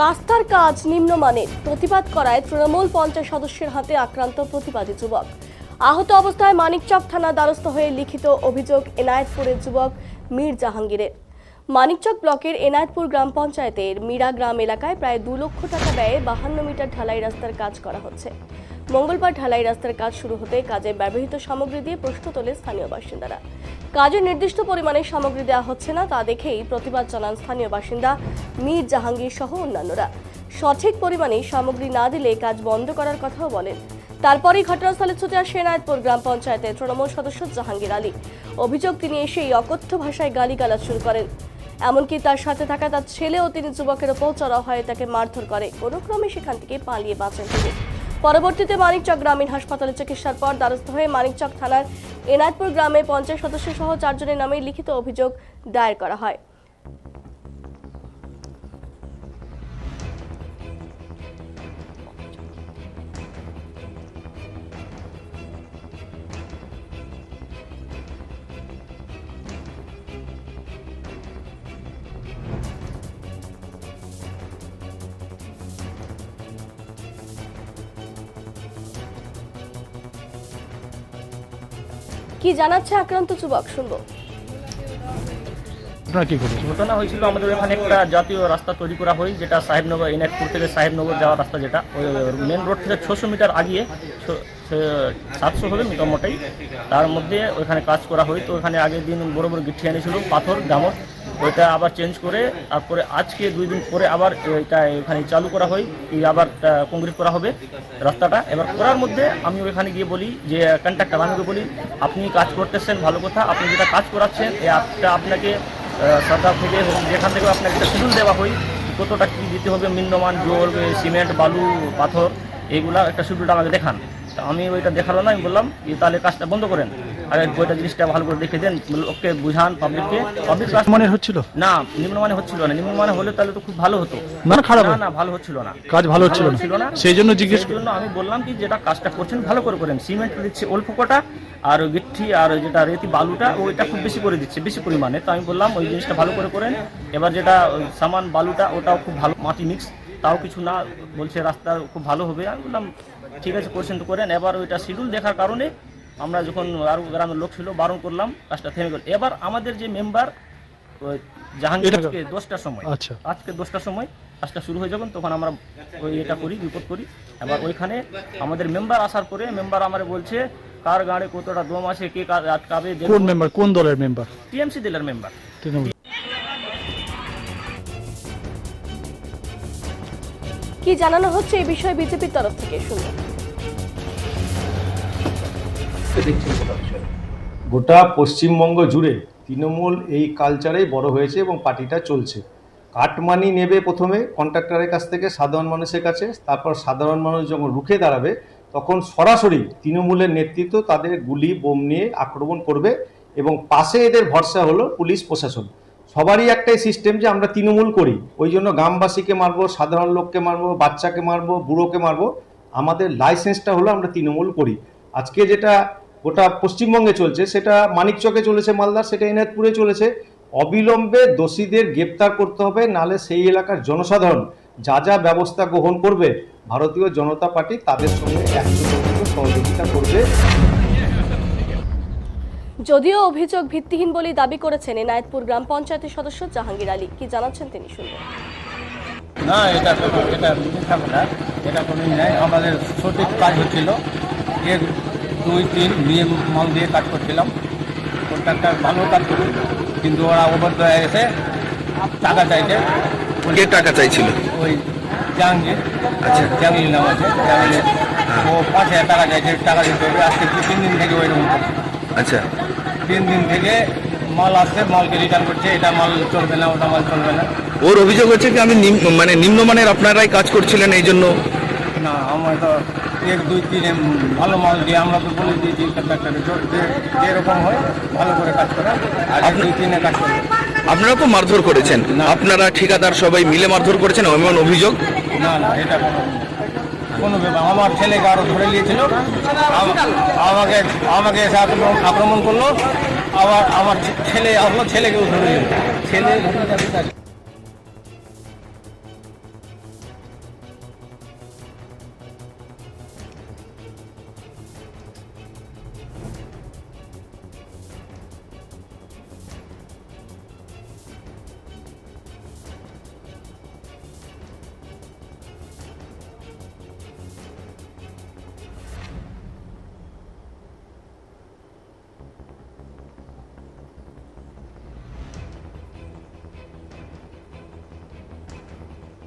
রাস্তার কাজ নিম্নমানের। প্রতিবাদ করায় তৃণমূল পঞ্চায়েত সদস্যের হাতে আক্রান্ত প্রতিবাদী যুবক। আহত অবস্থায় মানিকচক থানা দ্বারস্থ হয়ে লিখিত অভিযোগ এনায়েতপুরের যুবক মীর জাহাঙ্গীরের। মানিকচক ব্লকের এনায়েতপুর গ্রাম পঞ্চায়েতের মীরা গ্রাম এলাকায় প্রায় দু লক্ষ টাকা ব্যয়ে বাহান্ন মিটার ঢালাই রাস্তার কাজ করা হচ্ছে। মঙ্গলবার ঢালাই রাস্তার কাজ শুরু হতে কাজে ব্যবহৃত সামগ্রী দিয়ে প্রশ্ন তোলে স্থানীয় বাসিন্দারা। কাজে নির্দিষ্ট পরিমাণে সামগ্রী দেওয়া হচ্ছে না, তা দেখেই প্রতিবাদ জানান স্থানীয় বাসিন্দা মীর জাহাঙ্গীর সহ অন্যান্যরা। সঠিক পরিমাণে সামগ্রী না দিলে কাজ বন্ধ করার কথাও বলেন। তারপরেই ঘটনাস্থলে ছুটে আসে এনায়তপুর গ্রাম পঞ্চায়েতের তৃণমূল সদস্য জাহাঙ্গীর আলী। অভিযোগ, তিনি এসেই অকথ্য ভাষায় গালিগালাজ শুরু করেন। এমনকি তার সাথে থাকা তার ছেলেও তিনি যুবকের ওপর চড়াও হয়ে, তাকে মারধর করে। কোনো ক্রমে সেখান থেকে পালিয়ে বাঁচেন তিনি। পরবর্তীতে মানিকচক গ্রামীণ হাসপাতালে চিকিৎসার পর দ্বারস্থ হয়ে মানিকচক থানার এনায়তপুর গ্রামে পঞ্চায়েত সদস্য সহ চারজনের নামে লিখিত অভিযোগ দায়ের করা হয়। কি জানাচ্ছে আক্রান্ত যুবক? শুনব। আপনারা কি করেছেন ঘটনা হয়েছিল আমাদের এখানে একটা জাতীয় রাস্তা তৈরি করা হয়, যেটা সাহেবনগর এনায়তপুর থেকে সাহেবনগর যাওয়ার রাস্তা যেটা। ওই মেন রোড থেকে ছশো মিটার আগিয়ে সাতশো হবে মোটামুটি। তার মধ্যে ওইখানে কাজ করা হয়। তো ওখানে আগের দিন বড় বড় গিঠি এনেছিল, পাথর ডামর ওইটা আবার চেঞ্জ করে তারপরে আজকে দুই দিন পরে আবার এটা এখানে চালু করা হয়। আবার কংক্রিট করা হবে রাস্তাটা। এবার করার মধ্যে আমি ওইখানে গিয়ে বলি যে কন্ট্রাক্টর আমি বলি, আপনি কাজ করতেছেন, ভালো কথা। আপনি যেটা কাজ করাচ্ছেন, এই আপনাকে সরকার থেকে যেখান থেকে আপনাকে একটা শিডিউল দেওয়া হয় কতটা কী দিতে হবে নিম্নমান জল সিমেন্ট, বালু, পাথর, এইগুলা একটা শিডিউলটা আমাকে দেখান। তা আমি ওইটা দেখাল না, আমি বললাম যে তাহলে কাজটা বন্ধ করেন। আর ওইটা জিনিসটা ভালো করে দেখে দেন ওকে বুঝান পাবলিককে পাবলিক মানে হচ্ছিল? না নিম্নমানে হচ্ছিল না। নিম্নমানে হলে তাহলে তো খুব ভালো হতো। না খারাপ না না ভালো হচ্ছিল না। কাজ ভালো হচ্ছিল না। সেই জন্য জিজ্ঞেস জন্য আমি বললাম কি যেটা কাজটা করছেন ভালো করে করেন। সিমেন্ট দিচ্ছে অল্প কটা আর গিট্টি আর যেটা রেতি বালুটা ওইটা খুব বেশি করে দিচ্ছে বেশি পরিমাণে। তো আমি বললাম ওই জিনিসটা ভালো করে করেন। এবার যেটা সামান বালুটা ওটাও খুব ভালো মাটি মিক্স তাও কিছু না বলছে রাস্তা খুব ভালো হবে। আমি বললাম ঠিক আছে করছেন তো করেন। এবার ওইটা শিডিউল দেখার কারণে আমরা যখন আরও গ্রামের লোক ছিল বারণ করলাম কাজটা থেমে গেল। এবার আমাদের যে মেম্বার জাহাঙ্গীর দশটার সময় আচ্ছা। আজকে দশটার সময় কাজটা শুরু হয়ে যাবেন তখন আমরা ওই এটা করি রিপোর্ট করি। এবার ওইখানে আমাদের মেম্বার আসার পরে মেম্বার আমার বলছে কার গাড়ি কতটা দম আছে কে আটকাবে কোন মেম্বার কোন দলের মেম্বার? টিএমসি দলের মেম্বার। কি জানানো হচ্ছে এই বিষয়ে বিজেপির তরফ থেকে শুনব গোটা পশ্চিমবঙ্গ জুড়ে তৃণমূল এই কালচারেই বড় হয়েছে এবং পার্টিটা চলছে। কাটমানি নেবে প্রথমে কন্ট্রাক্টরের কাছ থেকে সাধারণ মানুষের কাছে, তারপর সাধারণ মানুষ যখন রুখে দাঁড়াবে, তখন সরাসরি তৃণমূলের নেতৃত্ব তাদের গুলি, বোম নিয়ে আক্রমণ করবে এবং পাশে এদের ভরসা হলো পুলিশ, প্রশাসন। সবারই একটাই সিস্টেম যে আমরা তৃণমূল করি। ওই জন্য গ্রামবাসীকে মারবো, সাধারণ লোককে মারবো, বাচ্চাকে মারবো, বুড়োকে মারবো। আমাদের লাইসেন্সটা হলো আমরা তৃণমূল করি। আজকে যেটা গোটা পশ্চিমবঙ্গে চলছে সেটা মানিকচকে চলেছে মালদার সেটা এনায়তপুরে চলেছে। অবিলম্বে দোষীদের গ্রেপ্তার করতে হবে নালে সেই এলাকার জনসাধারণ যা যা ব্যবস্থা গ্রহণ করবে ভারতীয় জনতা পার্টি তাদের সঙ্গে একশো সহযোগিতা করবে। যদিও অভিযোগ ভিত্তিহীন বলেই দাবি করেছেন এনায়েতপুর গ্রাম পঞ্চায়েতের সদস্য জাহাঙ্গীর আলী। কি জানাচ্ছেন তিনি শুনব। না এটা তো এটা মিথ্যা কথা। এটা কোনো নাই। আমাদের সঠিক কাজ হচ্ছিল। এক দুই তিন নিয়ে মাল দিয়ে কাজ করছিলাম। কন্ট্রাক্টর ভালো কাজ করছিল কিন্তু ওরা ওভার হয়ে গেছে টাকা চাইছে। কে টাকা চাইছিল? ওই জাহাঙ্গীর। আচ্ছা। জাহাঙ্গীর নাম আছে। জাহাঙ্গীর। ও পাঁচ হাজার টাকা চাইছে টাকা দিতে হবে। আজকে দু তিন দিন থেকে ওইরকম আচ্ছা। তিন দিন থেকে মাল আসছে মালকে রিটার্ন করছে। এটা মাল চলবে না ওটা মাল চলবে না। ওর অভিযোগ হচ্ছে কি আমি মানে নিম্নমানের আপনারাই কাজ করছিলেন এই জন্য না আমার তো এক দুই তিন ভালো মাল দিয়ে আমরা তো বলে দিয়েছি কন্ট্রাক্টরে যেরকম হয় ভালো করে কাজ করে আর এক দুই তিনে কাজ করবে আপনারা তো মারধর করেছেন। আপনারা ঠিকাদার সবাই মিলে মারধর করেছেন এমন অভিযোগ? না না এটা কোনো কোনো ব্যাপার। আমার ছেলেকে আরও ধরে নিয়েছিল। আম- আমাকে আমাকে এসে আক্রমণ আক্রমণ করল। আবার আমার ছেলে আসলো ছেলেকেও ধরে নিল। ছেলে